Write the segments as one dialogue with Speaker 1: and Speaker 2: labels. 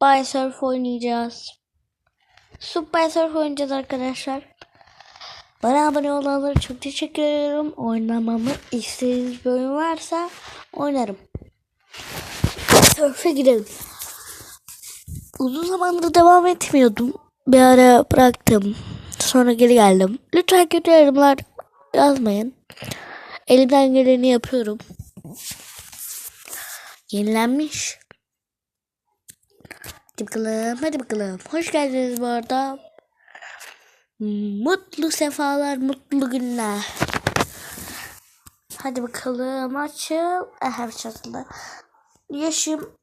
Speaker 1: Subway Surf oynayacağız. Subway Surf oynayacağız arkadaşlar. Bana abone olanlara çok teşekkür ederim. Oynamamı istediğiniz bir varsa oynarım. Surf'e girelim. Uzun zamandır devam etmiyordum. Bir ara bıraktım. Sonra geri geldim. Lütfen kötü yorumlar yazmayın. Elimden geleni yapıyorum. Yenilenmiş. Hadi bakalım, hadi bakalım. Hoş geldiniz bu arada. Mutlu sefalar, mutlu günler. Hadi bakalım açıl. Aha açıldı. Yaşım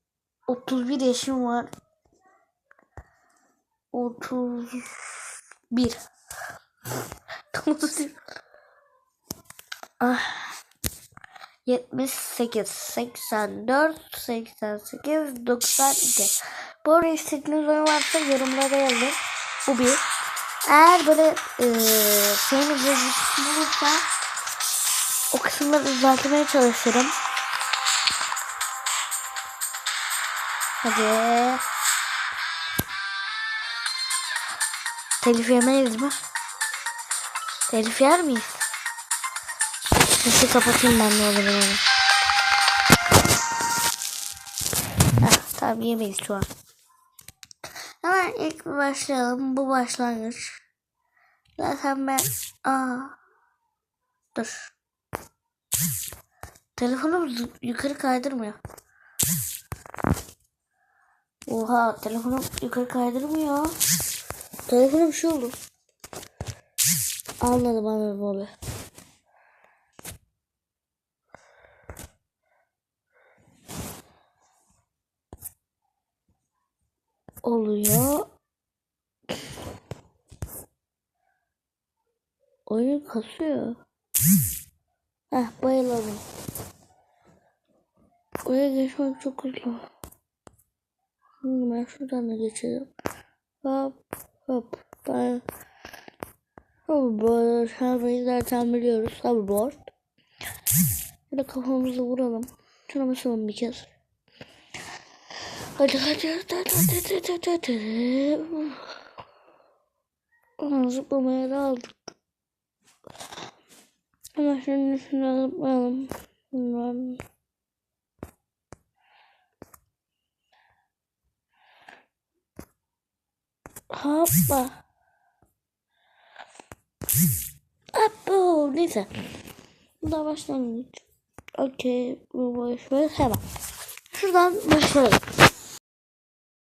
Speaker 1: 31 yaşım var. 31. ah. 78, 84, 88, 92. Bu arada istediğiniz oyun varsa yorumlara yazın. Bu bir. Eğer böyle eee şeyini bulursa o kısımları düzeltmeye çalışırım. Hadi. Telif yemeyiz mi? Telif yer miyiz? Sesi kapatayım ben ne olur yani. Heh, tamam yemeyiz şu an. Hemen ilk başlayalım. Bu başlangıç. Zaten ben... Aa. Dur. Telefonum yukarı kaydırmıyor. Oha telefonum yukarı kaydırmıyor. Telefonum şu oldu. Anladım anladım abi. Oluyor. Oyun kasıyor. Heh bayılalım. Oraya geçmek çok hızlı. Şimdi ben şuradan da geçelim. Hop hop. Ben Hoverboard çalmayı zaten biliyoruz. Hoverboard. Böyle kafamızı vuralım. Şuna basalım bir kez. Hadi hadi hadi hadi hadi hadi hadi. Uf. Zıplamaya da aldık. Hemen şunun üstüne zıplayalım. Bundan. Hoppa. Hoppa. Neyse. Bu da başlangıç. Okey. Bu boş ver. Hemen. Şuradan başlayalım.